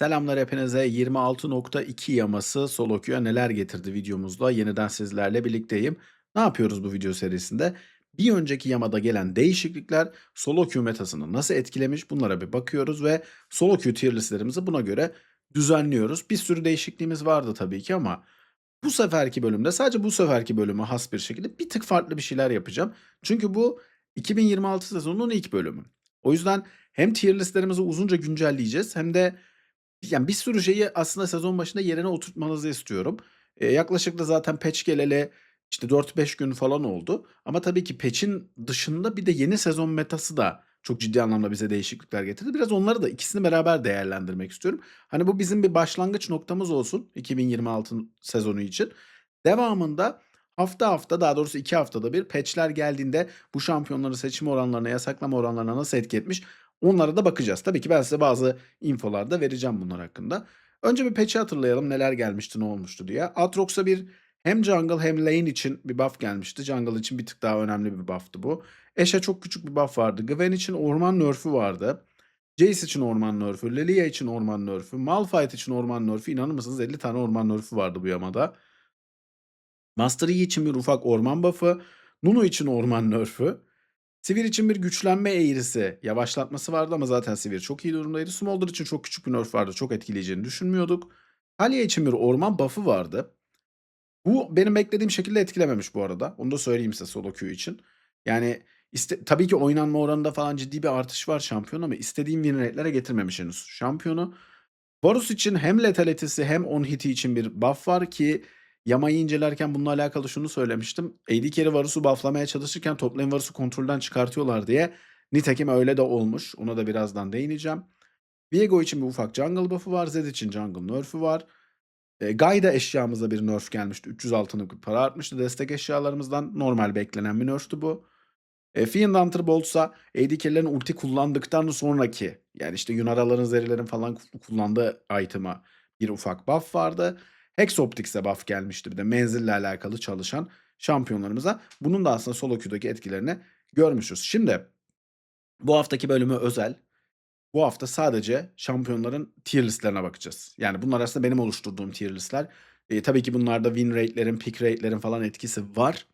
Selamlar hepinize. 26.2 yaması solo queue'a neler getirdi videomuzda yeniden sizlerle birlikteyim. Ne yapıyoruz bu video serisinde? Bir önceki yamada gelen değişiklikler solo queue metasını nasıl etkilemiş bunlara bir bakıyoruz ve solo queue tier listlerimizi buna göre düzenliyoruz. Bir sürü değişikliğimiz vardı tabii ki ama bu seferki bölümde sadece bu seferki bölüme has bir şekilde bir tık farklı bir şeyler yapacağım. Çünkü bu 2026 sezonunun ilk bölümü. O yüzden hem tier listlerimizi uzunca güncelleyeceğiz hem de yani bir sürü şeyi aslında sezon başında yerine oturtmanızı istiyorum. Eee, yaklaşık da zaten patch geleli işte 4-5 gün falan oldu. Ama tabii ki patch'in dışında bir de yeni sezon metası da çok ciddi anlamda bize değişiklikler getirdi. Biraz onları da ikisini beraber değerlendirmek istiyorum. Hani bu bizim bir başlangıç noktamız olsun 2026 sezonu için. Devamında hafta hafta daha doğrusu 2 haftada bir patch'ler geldiğinde bu şampiyonları seçim oranlarına, yasaklama oranlarına nasıl etki etmiş onlara da bakacağız. Tabii ki ben size bazı infolar da vereceğim bunlar hakkında. Önce bir patch'i hatırlayalım neler gelmişti ne olmuştu diye. Aatrox'a bir hem jungle hem lane için bir buff gelmişti. Jungle için bir tık daha önemli bir buff'tı bu. Ashe'e çok küçük bir buff vardı. Gwen için orman nerf'ü vardı. Jace için orman nerf'ü, Lilia için orman nerf'ü, Malphite için orman nerf'ü. İnanır mısınız 50 tane orman nerf'ü vardı bu yamada. Master Yi için bir ufak orman buff'ı, Nunu için orman nerf'ü, Sivir için bir güçlenme eğrisi, yavaşlatması vardı ama zaten Sivir çok iyi durumdaydı. Smolder için çok küçük bir nerf vardı. Çok etkileyeceğini düşünmüyorduk. Talia için bir orman buff'ı vardı. Bu benim beklediğim şekilde etkilememiş bu arada. Onu da söyleyeyim size solo queue için. Yani iste, tabii ki oynanma oranında falan ciddi bir artış var şampiyon ama istediğim win rate'lere getirmemiş henüz şampiyonu. Varus için hem letality'si hem on hit'i için bir buff var ki Yama'yı incelerken bununla alakalı şunu söylemiştim. AD carry Varus'u bufflamaya çalışırken top lane Varus'u kontrolden çıkartıyorlar diye. Nitekim öyle de olmuş. Ona da birazdan değineceğim. Viego için bir ufak jungle buff'ı var. Zed için jungle nerf'ü var. E, Guy'da eşyamıza bir nerf gelmişti. 300 altınlık bir para artmıştı. Destek eşyalarımızdan normal beklenen bir nerf'tü bu. E, Fiend Hunter Bolt'sa AD carry'lerin ulti kullandıktan sonraki yani işte Yunaraların, Zerilerin falan kullandığı item'a bir ufak buff vardı. Hex Optics'e buff gelmişti bir de menzille alakalı çalışan şampiyonlarımıza. Bunun da aslında solo queue'daki etkilerini görmüşüz. Şimdi bu haftaki bölümü özel. Bu hafta sadece şampiyonların tier listlerine bakacağız. Yani bunlar aslında benim oluşturduğum tier listler. E, tabii ki bunlarda win rate'lerin, pick rate'lerin falan etkisi var.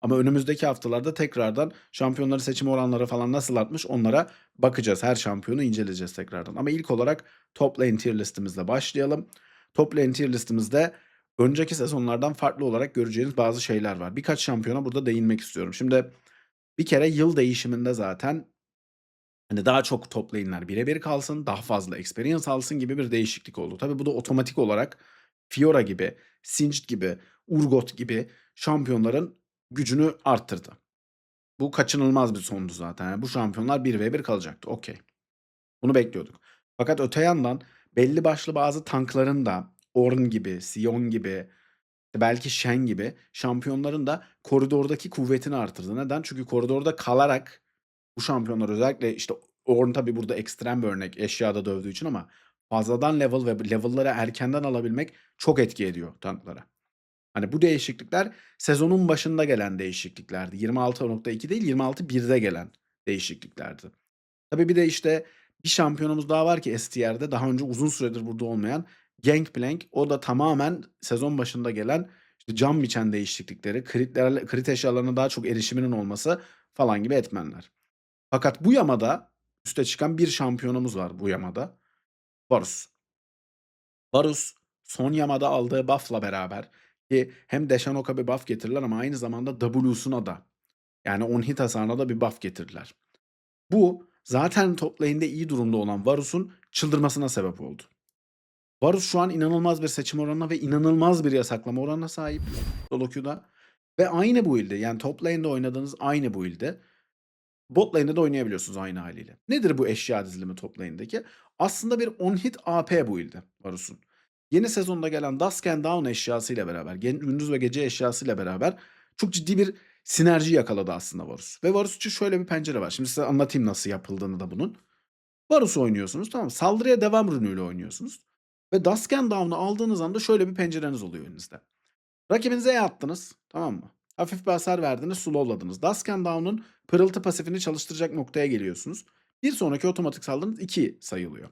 Ama önümüzdeki haftalarda tekrardan şampiyonları seçim oranları falan nasıl artmış onlara bakacağız. Her şampiyonu inceleyeceğiz tekrardan. Ama ilk olarak top lane tier listimizle başlayalım. Top lane tier listimizde önceki sezonlardan farklı olarak göreceğiniz bazı şeyler var. Birkaç şampiyona burada değinmek istiyorum. Şimdi bir kere yıl değişiminde zaten hani daha çok top lane'ler birebir kalsın, daha fazla experience alsın gibi bir değişiklik oldu. Tabii bu da otomatik olarak Fiora gibi, Singed gibi, Urgot gibi şampiyonların gücünü arttırdı. Bu kaçınılmaz bir sondu zaten. Yani bu şampiyonlar 1v1 kalacaktı. Okey. Bunu bekliyorduk. Fakat öte yandan belli başlı bazı tankların da Ornn gibi, Sion gibi, belki Shen gibi şampiyonların da koridordaki kuvvetini artırdı. Neden? Çünkü koridorda kalarak bu şampiyonlar özellikle işte Ornn tabii burada ekstrem bir örnek eşyada dövdüğü için ama fazladan level ve level'ları erkenden alabilmek çok etki ediyor tanklara. Hani bu değişiklikler sezonun başında gelen değişikliklerdi. 26.2 değil 26.1'de gelen değişikliklerdi. Tabii bir de işte bir şampiyonumuz daha var ki STR'de daha önce uzun süredir burada olmayan Gangplank. O da tamamen sezon başında gelen işte can biçen değişiklikleri, kritlerle, krit eşyalarına daha çok erişiminin olması falan gibi etmenler. Fakat bu yamada üste çıkan bir şampiyonumuz var bu yamada. Varus. Varus son yamada aldığı buff'la beraber ki hem Deshanok'a bir buff getirdiler ama aynı zamanda W'suna da yani on hit hasarına da bir buff getirdiler. Bu zaten top iyi durumda olan Varus'un çıldırmasına sebep oldu. Varus şu an inanılmaz bir seçim oranına ve inanılmaz bir yasaklama oranına sahip solo queue'da. Ve aynı build'de yani top lane'de oynadığınız aynı build'de bot lane'de de oynayabiliyorsunuz aynı haliyle. Nedir bu eşya dizilimi top lane'deki? Aslında bir on hit AP build'i Varus'un. Yeni sezonda gelen Dusk and Dawn eşyasıyla beraber, gündüz ve gece eşyasıyla beraber çok ciddi bir sinerji yakaladı aslında Varus. Ve Varus için şöyle bir pencere var. Şimdi size anlatayım nasıl yapıldığını da bunun. Varus oynuyorsunuz tamam Saldırıya devam rünüyle oynuyorsunuz. Ve Dusk and Down'u aldığınız anda şöyle bir pencereniz oluyor önünüzde. Rakibinize E attınız tamam mı? Hafif bir hasar verdiniz, slowladınız. Dusk and Down'un pırıltı pasifini çalıştıracak noktaya geliyorsunuz. Bir sonraki otomatik saldırınız 2 sayılıyor.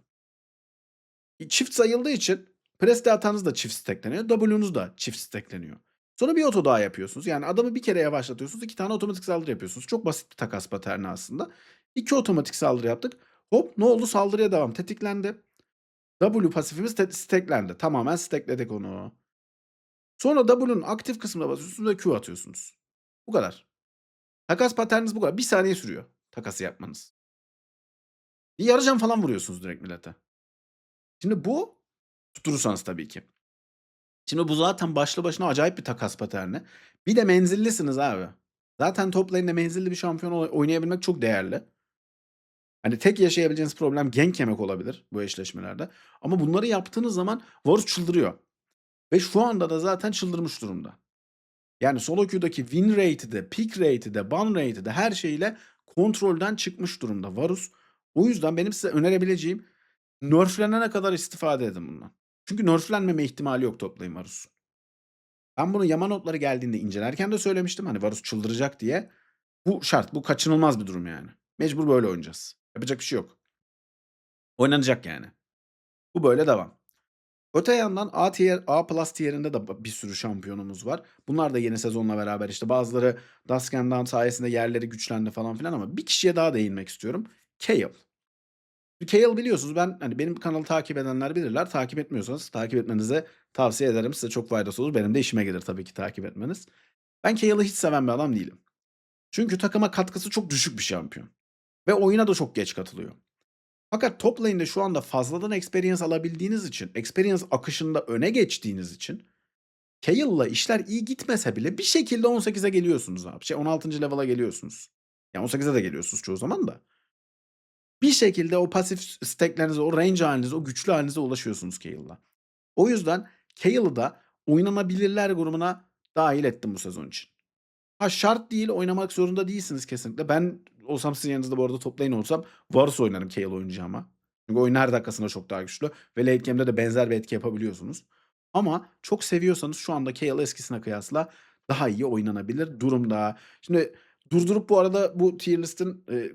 İ çift sayıldığı için preste hatanız da çift stackleniyor, W'nuz da çift stackleniyor. Sonra bir oto daha yapıyorsunuz. Yani adamı bir kere yavaşlatıyorsunuz, 2 tane otomatik saldırı yapıyorsunuz. Çok basit bir takas paterni aslında. 2 otomatik saldırı yaptık. Hop ne oldu? Saldırıya devam. Tetiklendi. W pasifimiz te stacklendi. Tamamen stackledik onu. Sonra W'nun aktif kısmına basıyorsunuz ve Q atıyorsunuz. Bu kadar. Takas paterniniz bu kadar. 1 saniye sürüyor takası yapmanız. Bir yarı can falan vuruyorsunuz direkt millete. Şimdi bu tutturursanız tabii ki. Şimdi bu zaten başlı başına acayip bir takas paterni. Bir de menzillisiniz abi. Zaten top lane'de menzilli bir şampiyon oy oynayabilmek çok değerli. Hani tek yaşayabileceğiniz problem gank yemek olabilir bu eşleşmelerde. Ama bunları yaptığınız zaman Varus çıldırıyor. Ve şu anda da zaten çıldırmış durumda. Yani solo queue'daki win rate'i de, pick rate'i de, ban rate'i de her şeyiyle kontrolden çıkmış durumda Varus. O yüzden benim size önerebileceğim nerflenene kadar istifade edin bundan. Çünkü nerflenmeme ihtimali yok top lane Varus'un. Ben bunu yama notları geldiğinde incelerken de söylemiştim. Hani Varus çıldıracak diye. Bu şart. Bu kaçınılmaz bir durum yani. Mecbur böyle oynayacağız. Yapacak bir şey yok. Oynanacak yani. Bu böyle devam. Öte yandan A tier, A plus tier'inde de bir sürü şampiyonumuz var. Bunlar da yeni sezonla beraber işte bazıları Dusk sayesinde yerleri güçlendi falan filan ama bir kişiye daha değinmek istiyorum. Kayle. Kayle biliyorsunuz ben hani benim kanalı takip edenler bilirler. Takip etmiyorsanız takip etmenizi tavsiye ederim. Size çok faydası olur. Benim de işime gelir tabii ki takip etmeniz. Ben Kayle'ı hiç seven bir adam değilim. Çünkü takıma katkısı çok düşük bir şampiyon. Ve oyuna da çok geç katılıyor. Fakat top lane'de şu anda fazladan experience alabildiğiniz için, experience akışında öne geçtiğiniz için Kayle'la işler iyi gitmese bile bir şekilde 18'e geliyorsunuz abi. Şey 16. level'a geliyorsunuz. Yani 18'e de geliyorsunuz çoğu zaman da. Bir şekilde o pasif stack'lerinize, o range halinize, o güçlü halinize ulaşıyorsunuz Kayle'la. O yüzden Kayle'ı da oynanabilirler grubuna dahil ettim bu sezon için. Ha şart değil, oynamak zorunda değilsiniz kesinlikle. Ben olsam sizin yanınızda bu arada top lane olsam Varus oynarım Kayle oynayacağıma. Çünkü oyun her dakikasında çok daha güçlü ve late game'de de benzer bir etki yapabiliyorsunuz. Ama çok seviyorsanız şu anda Kayle eskisine kıyasla daha iyi oynanabilir durumda. Şimdi durdurup bu arada bu tier list'in e,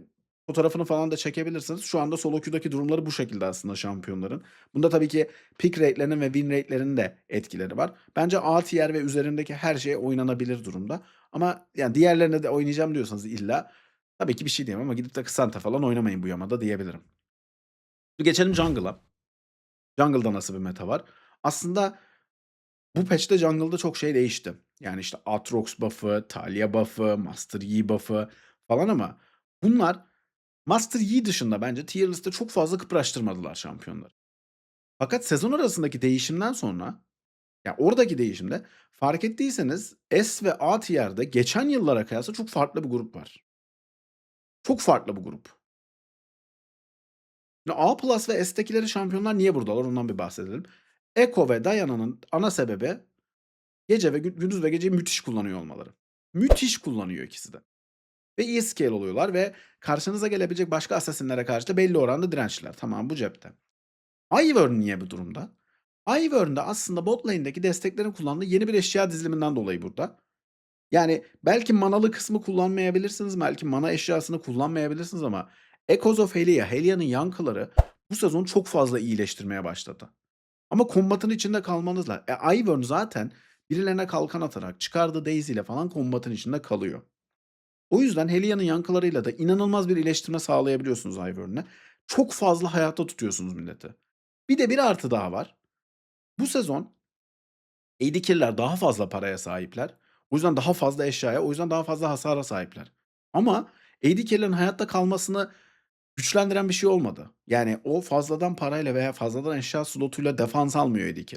fotoğrafını falan da çekebilirsiniz. Şu anda solo queue'daki durumları bu şekilde aslında şampiyonların. Bunda tabii ki pick rate'lerinin ve win rate'lerinin de etkileri var. Bence A tier ve üzerindeki her şey oynanabilir durumda. Ama yani diğerlerine de oynayacağım diyorsanız illa tabii ki bir şey diyemem ama gidip de Kısanta falan oynamayın bu yamada diyebilirim. Geçelim jungle'a. Jungle'da nasıl bir meta var? Aslında bu patch'te jungle'da çok şey değişti. Yani işte Aatrox buff'ı, Talia buff'ı, Master Yi buff'ı falan ama bunlar Master Yi dışında bence tier list'te çok fazla kıpraştırmadılar şampiyonları. Fakat sezon arasındaki değişimden sonra ya oradaki değişimde fark ettiyseniz S ve A tier'de geçen yıllara kıyasla çok farklı bir grup var. Çok farklı bu grup. Şimdi A plus ve S'tekileri şampiyonlar niye buradalar ondan bir bahsedelim. Echo ve Diana'nın ana sebebi gece ve gündüz ve geceyi müthiş kullanıyor olmaları. Müthiş kullanıyor ikisi de. Ve iyi scale oluyorlar ve karşınıza gelebilecek başka assassin'lere karşı da belli oranda dirençliler. Tamam bu cepte. Ivern niye bu durumda? Ivern de aslında bot lane'deki desteklerin kullandığı yeni bir eşya diziliminden dolayı burada. Yani belki manalı kısmı kullanmayabilirsiniz, belki mana eşyasını kullanmayabilirsiniz ama Echoes of Helia, Helia'nın yankıları bu sezon çok fazla iyileştirmeye başladı. Ama kombatın içinde kalmanızla. E Ivern zaten birilerine kalkan atarak çıkardığı Daisy ile falan kombatın içinde kalıyor. O yüzden Helia'nın yankılarıyla da inanılmaz bir iyileştirme sağlayabiliyorsunuz Ivern'e. Çok fazla hayatta tutuyorsunuz milleti. Bir de bir artı daha var. Bu sezon AD daha fazla paraya sahipler. O yüzden daha fazla eşyaya, o yüzden daha fazla hasara sahipler. Ama AD hayatta kalmasını güçlendiren bir şey olmadı. Yani o fazladan parayla veya fazladan eşya slotuyla defans almıyor AD.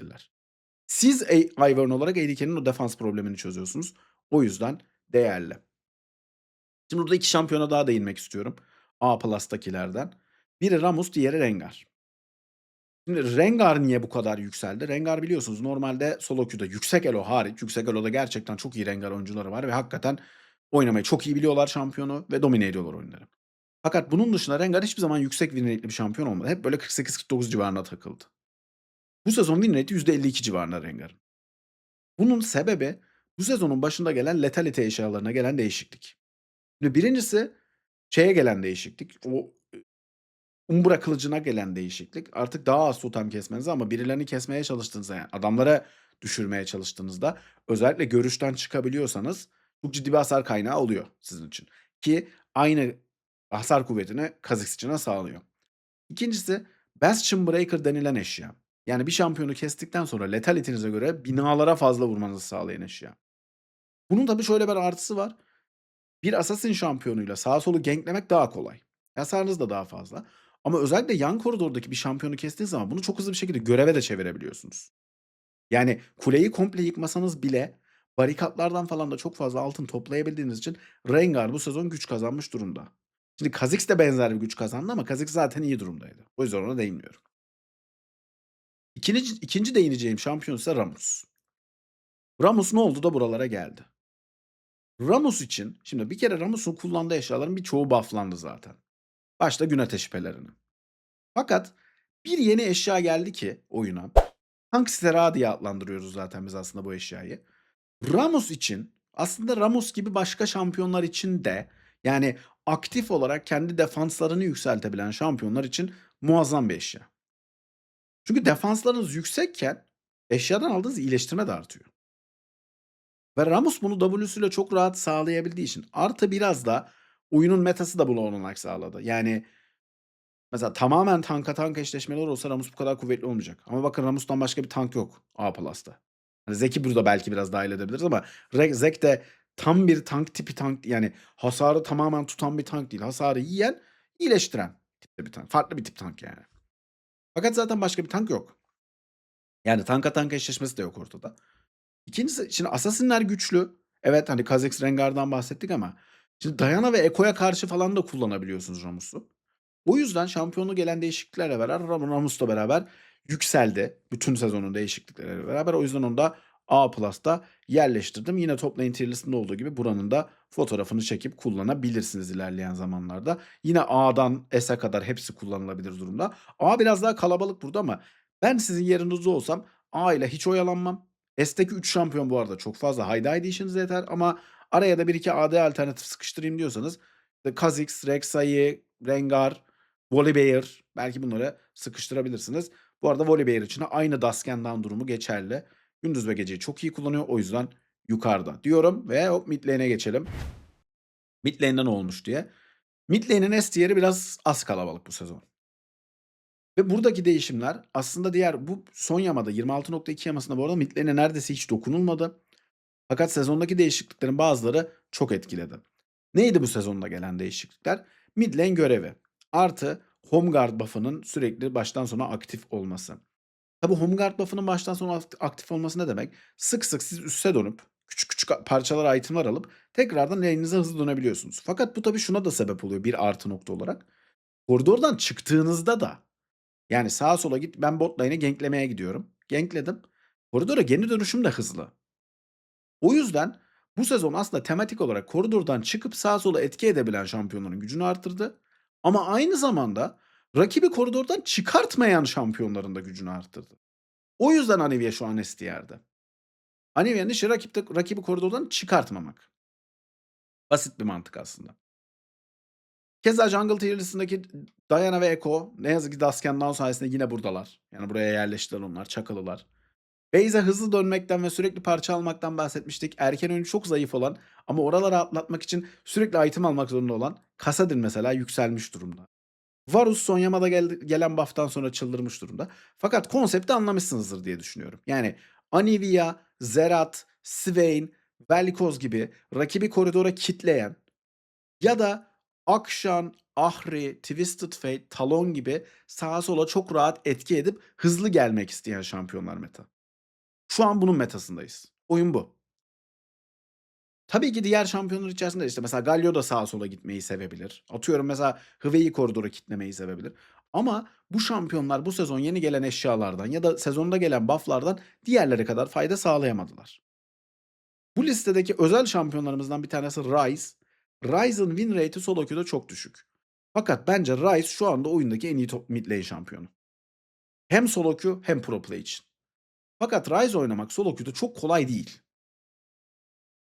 Siz Ivern olarak AD o defans problemini çözüyorsunuz. O yüzden değerli. Şimdi burada iki şampiyona daha değinmek istiyorum. A Plus'takilerden. Biri Ramus, diğeri Rengar. Şimdi Rengar niye bu kadar yükseldi? Rengar biliyorsunuz normalde solo queue'da yüksek elo hariç, yüksek elo'da gerçekten çok iyi Rengar oyuncuları var ve hakikaten oynamayı çok iyi biliyorlar şampiyonu ve domine ediyorlar oyunları. Fakat bunun dışında Rengar hiçbir zaman yüksek win rate'li bir şampiyon olmadı. Hep böyle 48-49 civarına takıldı. Bu sezon win rate'i %52 civarında Rengar'ın. Bunun sebebi bu sezonun başında gelen letality eşyalarına gelen değişiklik. Şimdi birincisi şeye gelen değişiklik. O Umbra kılıcına gelen değişiklik artık daha az totem kesmenize ama birilerini kesmeye çalıştığınızda yani adamlara düşürmeye çalıştığınızda özellikle görüşten çıkabiliyorsanız çok ciddi bir hasar kaynağı oluyor sizin için. Ki aynı hasar kuvvetini de sağlıyor. İkincisi Bastion Breaker denilen eşya. Yani bir şampiyonu kestikten sonra letality'nize göre binalara fazla vurmanızı sağlayan eşya. Bunun tabii şöyle bir artısı var. Bir Assassin şampiyonuyla sağa solu ganklemek daha kolay. Hasarınız da daha fazla. Ama özellikle yan koridordaki bir şampiyonu kestiğiniz zaman bunu çok hızlı bir şekilde göreve de çevirebiliyorsunuz. Yani kuleyi komple yıkmasanız bile barikatlardan falan da çok fazla altın toplayabildiğiniz için Rengar bu sezon güç kazanmış durumda. Şimdi Kha'Zix de benzer bir güç kazandı ama Kha'Zix zaten iyi durumdaydı. O yüzden ona değinmiyorum. İkinci, ikinci değineceğim şampiyon ise Ramus. Ramus ne oldu da buralara geldi? Ramus için şimdi bir kere Ramus'un kullandığı eşyaların birçoğu bufflandı zaten. Başta gün ateşi pelerini. Fakat bir yeni eşya geldi ki oyuna. Tank Stera diye adlandırıyoruz zaten biz aslında bu eşyayı. Ramus için aslında Ramus gibi başka şampiyonlar için de yani aktif olarak kendi defanslarını yükseltebilen şampiyonlar için muazzam bir eşya. Çünkü defanslarınız yüksekken eşyadan aldığınız iyileştirme de artıyor. Ve Ramus bunu W'suyla çok rahat sağlayabildiği için artı biraz da oyunun metası da buna olanak sağladı. Yani mesela tamamen tanka tank eşleşmeler olsa Ramus bu kadar kuvvetli olmayacak. Ama bakın Ramus'tan başka bir tank yok A Plus'ta. Hani Zek'i burada belki biraz dahil edebiliriz ama Zek de tam bir tank tipi tank yani hasarı tamamen tutan bir tank değil. Hasarı yiyen, iyileştiren tipte bir tank. Farklı bir tip tank yani. Fakat zaten başka bir tank yok. Yani tanka tank eşleşmesi de yok ortada. İkincisi şimdi Assassin'ler güçlü. Evet hani Kha'Zix Rengar'dan bahsettik ama şimdi Diana ve Ekko'ya karşı falan da kullanabiliyorsunuz Ramus'u. O yüzden şampiyonu gelen değişikliklerle beraber Ram- Ramus'la beraber yükseldi. Bütün sezonun değişiklikleriyle beraber. O yüzden onu da A Plus'ta yerleştirdim. Yine top lane tier listinde olduğu gibi buranın da fotoğrafını çekip kullanabilirsiniz ilerleyen zamanlarda. Yine A'dan S'e kadar hepsi kullanılabilir durumda. A biraz daha kalabalık burada ama ben sizin yerinizde olsam A ile hiç oyalanmam. S'teki 3 şampiyon bu arada çok fazla. Haydi haydi işinize yeter ama araya da 1-2 AD alternatif sıkıştırayım diyorsanız işte Kha'Zix, Rek'Sai, Rengar, Volibear belki bunları sıkıştırabilirsiniz. Bu arada Volibear için de aynı Dusken'dan durumu geçerli. Gündüz ve geceyi çok iyi kullanıyor. O yüzden yukarıda diyorum ve hop mid lane'e geçelim. Mid lane'de ne olmuş diye. Mid lane'in S tier'i biraz az kalabalık bu sezon. Ve buradaki değişimler aslında diğer bu son yamada 26.2 yamasında bu arada mid lane'e neredeyse hiç dokunulmadı. Fakat sezondaki değişikliklerin bazıları çok etkiledi. Neydi bu sezonda gelen değişiklikler? Mid lane görevi. Artı home guard buff'ının sürekli baştan sona aktif olması. Tabi home guard buff'ının baştan sona akt- aktif olması ne demek? Sık sık siz üste dönüp küçük küçük parçalar itemler alıp tekrardan lane'inize hızlı dönebiliyorsunuz. Fakat bu tabi şuna da sebep oluyor bir artı nokta olarak. Koridordan çıktığınızda da yani sağa sola git ben bot ganklemeye gidiyorum. Gankledim. Koridora geri dönüşüm de hızlı. O yüzden bu sezon aslında tematik olarak koridordan çıkıp sağa sola etki edebilen şampiyonların gücünü arttırdı. Ama aynı zamanda rakibi koridordan çıkartmayan şampiyonların da gücünü arttırdı. O yüzden Anivia şu an STR'de. Anivia'nın işi rakipte, rakibi koridordan çıkartmamak. Basit bir mantık aslında. Keza Jungle Tier Diana ve Echo ne yazık ki Dusken'dan sayesinde yine buradalar. Yani buraya yerleştiler onlar, çakılılar. Beyze hızlı dönmekten ve sürekli parça almaktan bahsetmiştik. Erken oyunu çok zayıf olan ama oraları atlatmak için sürekli item almak zorunda olan Kasadin mesela yükselmiş durumda. Varus son yamada gel- gelen buff'tan sonra çıldırmış durumda. Fakat konsepti anlamışsınızdır diye düşünüyorum. Yani Anivia, Zerat, Swain, Vel'Koz gibi rakibi koridora kitleyen ya da Akshan, Ahri, Twisted Fate, Talon gibi sağa sola çok rahat etki edip hızlı gelmek isteyen şampiyonlar meta. Şu an bunun metasındayız. Oyun bu. Tabii ki diğer şampiyonlar içerisinde işte mesela Galio da sağa sola gitmeyi sevebilir. Atıyorum mesela Hwei'yi koridora kitlemeyi sevebilir. Ama bu şampiyonlar bu sezon yeni gelen eşyalardan ya da sezonda gelen bufflardan diğerleri kadar fayda sağlayamadılar. Bu listedeki özel şampiyonlarımızdan bir tanesi Ryze. Ryze'ın win rate'i solo queue'da çok düşük. Fakat bence Ryze şu anda oyundaki en iyi top mid lane şampiyonu. Hem solo queue hem pro play için. Fakat Ryze oynamak solo queue'da çok kolay değil.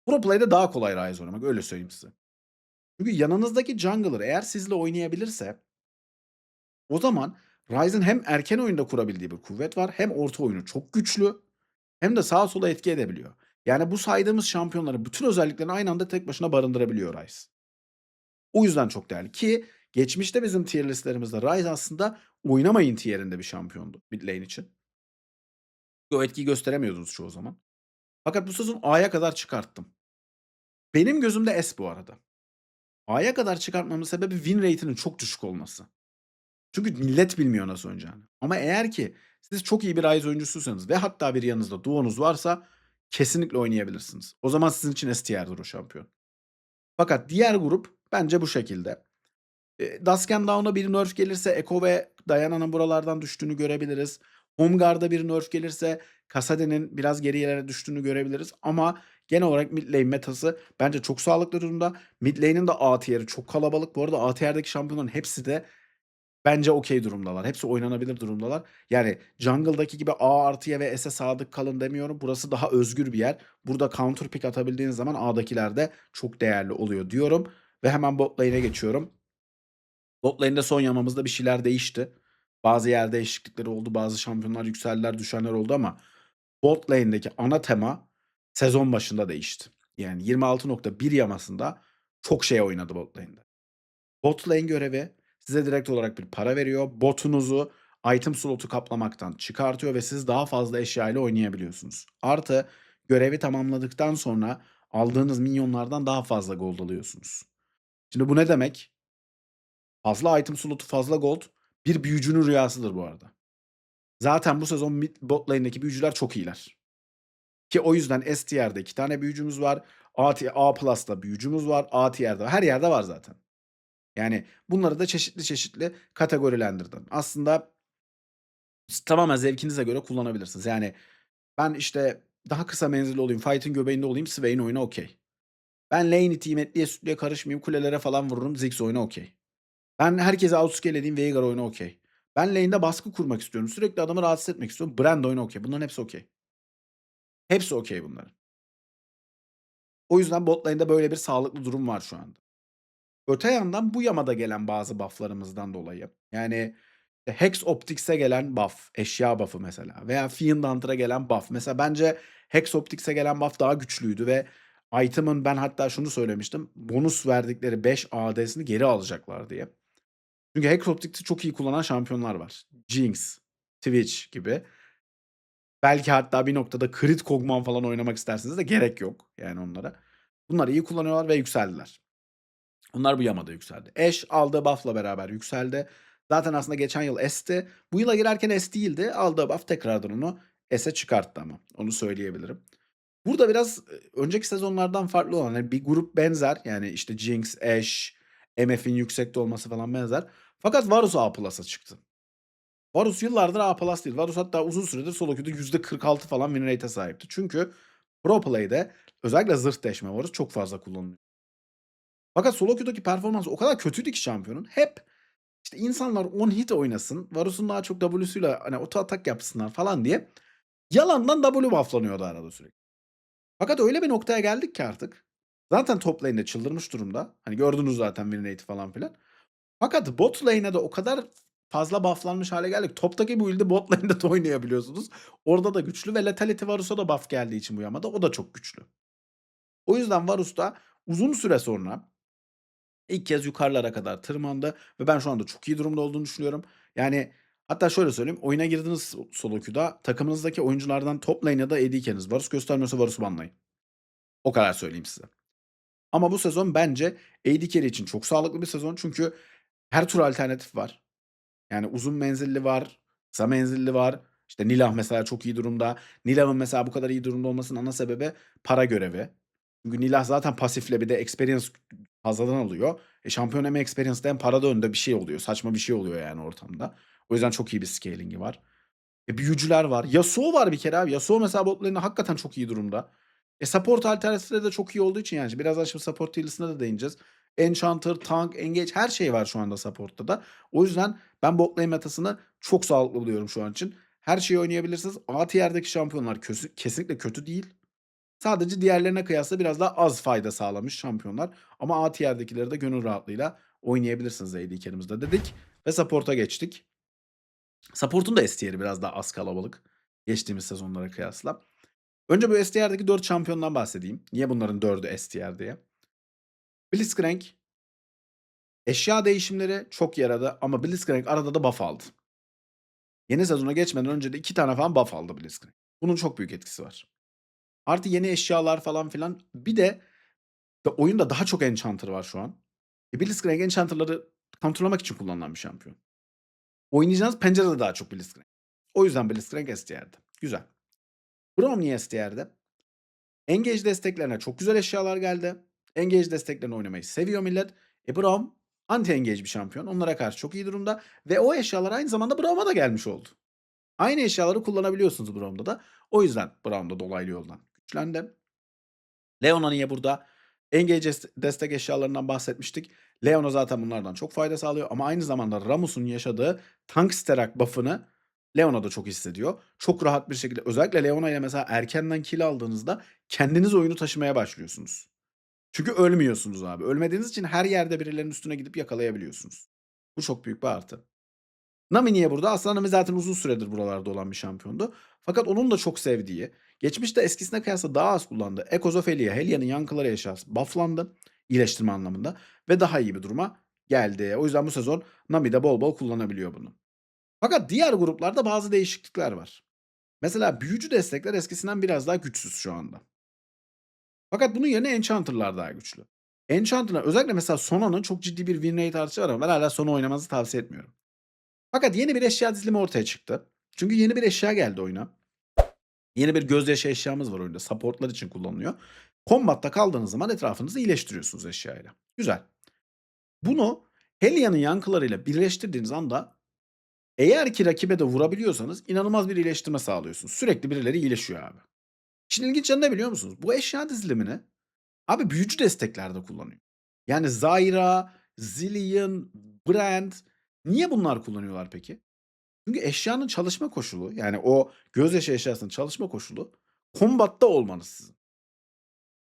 Pro play'de daha kolay Ryze oynamak öyle söyleyeyim size. Çünkü yanınızdaki jungler eğer sizle oynayabilirse O zaman Ryze'ın hem erken oyunda kurabildiği bir kuvvet var hem orta oyunu çok güçlü hem de sağa sola etki edebiliyor. Yani bu saydığımız şampiyonların bütün özelliklerini aynı anda tek başına barındırabiliyor Ryze. O yüzden çok değerli ki geçmişte bizim tier listlerimizde Ryze aslında oynamayın tier'inde bir şampiyondu mid lane için. O etkiyi gösteremiyordunuz çoğu zaman. Fakat bu sezon A'ya kadar çıkarttım. Benim gözümde S bu arada. A'ya kadar çıkartmamın sebebi win rate'inin çok düşük olması. Çünkü millet bilmiyor nasıl oynayacağını. Ama eğer ki siz çok iyi bir Ryze oyuncusuysanız ve hatta bir yanınızda duonuz varsa kesinlikle oynayabilirsiniz. O zaman sizin için S tier'dir o şampiyon. Fakat diğer grup bence bu şekilde. Eee, Dusk and Dawn'a bir nerf gelirse Echo ve Diana'nın buralardan düştüğünü görebiliriz. Homeguard'a bir nerf gelirse Kasade'nin biraz gerilere düştüğünü görebiliriz. Ama genel olarak mid lane metası bence çok sağlıklı durumda. Mid lane'in de A tier'i çok kalabalık. Bu arada A tier'deki şampiyonların hepsi de bence okey durumdalar. Hepsi oynanabilir durumdalar. Yani jungle'daki gibi A artıya ve S'e sadık kalın demiyorum. Burası daha özgür bir yer. Burada counter pick atabildiğiniz zaman A'dakiler de çok değerli oluyor diyorum. Ve hemen bot lane'e geçiyorum. Bot lane'de son yamamızda bir şeyler değişti. Bazı yer değişiklikleri oldu. Bazı şampiyonlar yükseldiler, düşenler oldu ama bot lane'deki ana tema sezon başında değişti. Yani 26.1 yamasında çok şey oynadı bot lane'de. Bot lane görevi size direkt olarak bir para veriyor. Botunuzu item slotu kaplamaktan çıkartıyor ve siz daha fazla eşya ile oynayabiliyorsunuz. Artı görevi tamamladıktan sonra aldığınız minyonlardan daha fazla gold alıyorsunuz. Şimdi bu ne demek? Fazla item slotu, fazla gold bir büyücünün rüyasıdır bu arada. Zaten bu sezon mid bot lane'deki büyücüler çok iyiler. Ki o yüzden S tier'de 2 tane büyücümüz var. A, ti- A Plus'ta büyücümüz var. A tier'de her yerde var zaten. Yani bunları da çeşitli çeşitli kategorilendirdim. Aslında tamamen zevkinize göre kullanabilirsiniz. Yani ben işte daha kısa menzilli olayım, fight'in göbeğinde olayım, Swain oyuna okey. Ben lane iteyim, etliye sütlüye karışmayayım, kulelere falan vururum, Ziggs oyuna okey. Ben herkese outscale edeyim, Veigar oyuna okey. Ben lane'de baskı kurmak istiyorum. Sürekli adamı rahatsız etmek istiyorum. Brand oyuna okey. Bunların hepsi okey. Hepsi okey bunların. O yüzden bot lane'de böyle bir sağlıklı durum var şu anda. Öte yandan bu yamada gelen bazı buff'larımızdan dolayı yani Hex Optics'e gelen buff, eşya buff'ı mesela veya Fiend Hunter'a gelen buff. Mesela bence Hex Optics'e gelen buff daha güçlüydü ve item'ın ben hatta şunu söylemiştim. Bonus verdikleri 5 AD'sini geri alacaklar diye. Çünkü Hex Optics'i çok iyi kullanan şampiyonlar var. Jinx, Twitch gibi. Belki hatta bir noktada Crit Kog'Maw falan oynamak isterseniz de gerek yok yani onlara. Bunları iyi kullanıyorlar ve yükseldiler. Onlar bu yamada yükseldi. Ashe aldığı buff'la beraber yükseldi. Zaten aslında geçen yıl S'ti. Bu yıla girerken S değildi. Aldığı buff tekrardan onu S'e çıkarttı ama. Onu söyleyebilirim. Burada biraz e, önceki sezonlardan farklı olan yani bir grup benzer. Yani işte Jinx, Ashe, MF'in yüksekte olması falan benzer. Fakat Varus A Plus'a çıktı. Varus yıllardır A Plus değil. Varus hatta uzun süredir solo queue'da %46 falan win rate'e sahipti. Çünkü Pro Play'de özellikle zırh deşme Varus çok fazla kullanılıyor. Fakat solo queue'daki performansı o kadar kötüydü ki şampiyonun. Hep işte insanlar 10 hit oynasın. Varus'un daha çok W'suyla hani auto atak yapsınlar falan diye yalandan W bufflanıyordu arada sürekli. Fakat öyle bir noktaya geldik ki artık. Zaten top lane'de çıldırmış durumda. Hani gördünüz zaten win rate falan filan. Fakat bot lane'e de o kadar fazla bufflanmış hale geldik. Toptaki build'i bot lane'de de oynayabiliyorsunuz. Orada da güçlü ve Lethality Varus'a da buff geldiği için bu yamada o da çok güçlü. O yüzden Varus da uzun süre sonra ilk kez yukarılara kadar tırmandı ve ben şu anda çok iyi durumda olduğunu düşünüyorum. Yani hatta şöyle söyleyeyim. Oyuna girdiğiniz solo queue'da takımınızdaki oyunculardan top lane ya da AD Varus göstermiyorsa Varus'u banlayın. O kadar söyleyeyim size. Ama bu sezon bence AD carry için çok sağlıklı bir sezon. Çünkü her tür alternatif var. Yani uzun menzilli var, kısa menzilli var. İşte Nilah mesela çok iyi durumda. Nilah'ın mesela bu kadar iyi durumda olmasının ana sebebi para görevi. Çünkü Nilah zaten pasifle bir de experience fazladan alıyor. E şampiyon hem experience'da hem para da önünde bir şey oluyor. Saçma bir şey oluyor yani ortamda. O yüzden çok iyi bir scaling'i var. E büyücüler var. Yasuo var bir kere abi. Yasuo mesela bot lane'de hakikaten çok iyi durumda. E support alternatifleri de çok iyi olduğu için yani. Birazdan şimdi support tilisine de değineceğiz. Enchanter, Tank, Engage her şey var şu anda support'ta da. O yüzden ben bot metasını çok sağlıklı buluyorum şu an için. Her şeyi oynayabilirsiniz. A tier'deki şampiyonlar kesinlikle kötü değil. Sadece diğerlerine kıyasla biraz daha az fayda sağlamış şampiyonlar. Ama A tier'dekileri de gönül rahatlığıyla oynayabilirsiniz AD carry'imizde dedik. ve support'a geçtik. Support'un da STR'i biraz daha az kalabalık geçtiğimiz sezonlara kıyasla. Önce bu STR'deki 4 şampiyondan bahsedeyim. Niye bunların 4'ü STR diye. Blitzcrank eşya değişimleri çok yaradı ama Blitzcrank arada da buff aldı. Yeni sezona geçmeden önce de 2 tane falan buff aldı Blitzcrank. Bunun çok büyük etkisi var. Artı yeni eşyalar falan filan. Bir de, de oyunda daha çok Enchanter var şu an. E Blitzcrank Enchanter'ları kontrollamak için kullanılan bir şampiyon. Oynayacağınız pencerede daha çok Blitzcrank. O yüzden Blitzcrank STR'de. Güzel. Braum niye STR'de? Engage desteklerine çok güzel eşyalar geldi. Engage desteklerini oynamayı seviyor millet. E Braum anti-engage bir şampiyon. Onlara karşı çok iyi durumda. Ve o eşyalar aynı zamanda Braum'a da gelmiş oldu. Aynı eşyaları kullanabiliyorsunuz Braum'da da. O yüzden Braum'da dolaylı yoldan güçlendi. Leona niye burada? Engage destek eşyalarından bahsetmiştik. Leona zaten bunlardan çok fayda sağlıyor ama aynı zamanda Ramus'un yaşadığı tank sterak buff'ını Leona da çok hissediyor. Çok rahat bir şekilde özellikle Leona ile mesela erkenden kill aldığınızda kendiniz oyunu taşımaya başlıyorsunuz. Çünkü ölmüyorsunuz abi. Ölmediğiniz için her yerde birilerinin üstüne gidip yakalayabiliyorsunuz. Bu çok büyük bir artı. Nami niye burada? Aslında Nami zaten uzun süredir buralarda olan bir şampiyondu. Fakat onun da çok sevdiği, geçmişte eskisine kıyasla daha az kullandığı Ekozophelia, Helia'nın yankıları eşyası bufflandı. iyileştirme anlamında. Ve daha iyi bir duruma geldi. O yüzden bu sezon Nami de bol bol kullanabiliyor bunu. Fakat diğer gruplarda bazı değişiklikler var. Mesela büyücü destekler eskisinden biraz daha güçsüz şu anda. Fakat bunun yerine Enchanter'lar daha güçlü. Enchanter'lar özellikle mesela Sona'nın çok ciddi bir win rate artışı var ama ben hala Sona oynamanızı tavsiye etmiyorum. Fakat yeni bir eşya dizilimi ortaya çıktı. Çünkü yeni bir eşya geldi oyuna. Yeni bir gözyaşı eşyamız var oyunda. Supportlar için kullanılıyor. Combat'ta kaldığınız zaman etrafınızı iyileştiriyorsunuz eşyayla. Güzel. Bunu Helia'nın yankılarıyla birleştirdiğiniz anda eğer ki rakibe de vurabiliyorsanız inanılmaz bir iyileştirme sağlıyorsunuz. Sürekli birileri iyileşiyor abi. Şimdi ilginç yanı ne biliyor musunuz? Bu eşya dizilimini abi büyücü desteklerde kullanıyor. Yani Zyra, Zillion, Brand niye bunlar kullanıyorlar peki? Çünkü eşyanın çalışma koşulu yani o gözyaşı eşyasının çalışma koşulu kombatta olmanız sizin.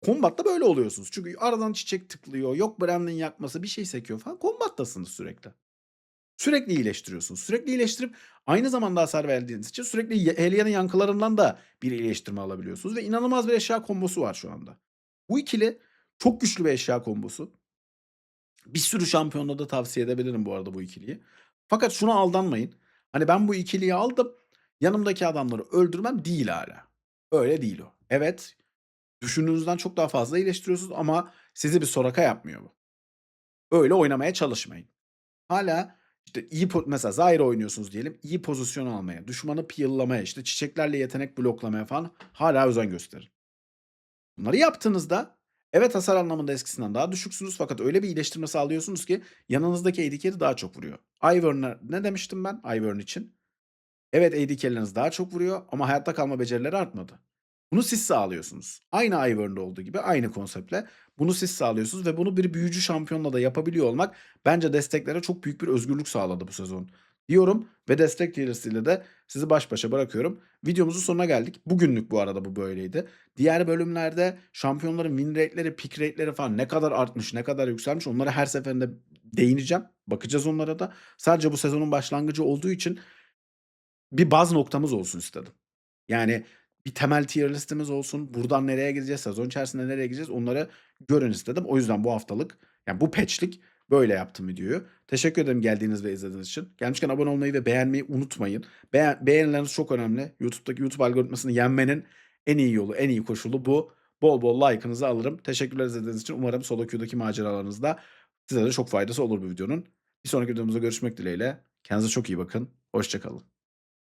Kombatta böyle oluyorsunuz. Çünkü aradan çiçek tıklıyor, yok Brand'in yakması, bir şey sekiyor falan. Kombattasınız sürekli. Sürekli iyileştiriyorsunuz. Sürekli iyileştirip aynı zamanda hasar verdiğiniz için sürekli Helia'nın yankılarından da bir iyileştirme alabiliyorsunuz ve inanılmaz bir eşya kombosu var şu anda. Bu ikili çok güçlü bir eşya kombosu. Bir sürü şampiyonda da tavsiye edebilirim bu arada bu ikiliyi. Fakat şuna aldanmayın. Hani ben bu ikiliyi aldım. Yanımdaki adamları öldürmem değil hala. Öyle değil o. Evet. Düşündüğünüzden çok daha fazla iyileştiriyorsunuz ama sizi bir soraka yapmıyor bu. Öyle oynamaya çalışmayın. Hala işte iyi mesela Zyra oynuyorsunuz diyelim. iyi pozisyon almaya, düşmanı peel'lamaya, işte çiçeklerle yetenek bloklamaya falan hala özen gösterin. Bunları yaptığınızda evet hasar anlamında eskisinden daha düşüksünüz fakat öyle bir iyileştirme sağlıyorsunuz ki yanınızdaki AD carry daha çok vuruyor. Ivern'a ne demiştim ben Ivern için? Evet AD carry'leriniz daha çok vuruyor ama hayatta kalma becerileri artmadı. Bunu siz sağlıyorsunuz. Aynı Ivern'da olduğu gibi aynı konseptle bunu siz sağlıyorsunuz ve bunu bir büyücü şampiyonla da yapabiliyor olmak bence desteklere çok büyük bir özgürlük sağladı bu sezon. Diyorum ve destek tier de sizi baş başa bırakıyorum. Videomuzun sonuna geldik. Bugünlük bu arada bu böyleydi. Diğer bölümlerde şampiyonların win rate'leri, pick rate'leri falan ne kadar artmış, ne kadar yükselmiş onlara her seferinde değineceğim. Bakacağız onlara da. Sadece bu sezonun başlangıcı olduğu için bir baz noktamız olsun istedim. Yani bir temel tier listemiz olsun. Buradan nereye gideceğiz, sezon içerisinde nereye gideceğiz onları görün istedim. O yüzden bu haftalık yani bu patch'lik böyle yaptım videoyu. Teşekkür ederim geldiğiniz ve izlediğiniz için. Gelmişken abone olmayı ve beğenmeyi unutmayın. Beğen, beğenileriniz çok önemli. YouTube'daki YouTube algoritmasını yenmenin en iyi yolu, en iyi koşulu bu. Bol bol like'ınızı alırım. Teşekkürler izlediğiniz için. Umarım solo queue'daki maceralarınızda size de çok faydası olur bu videonun. Bir sonraki videomuzda görüşmek dileğiyle. Kendinize çok iyi bakın. Hoşçakalın.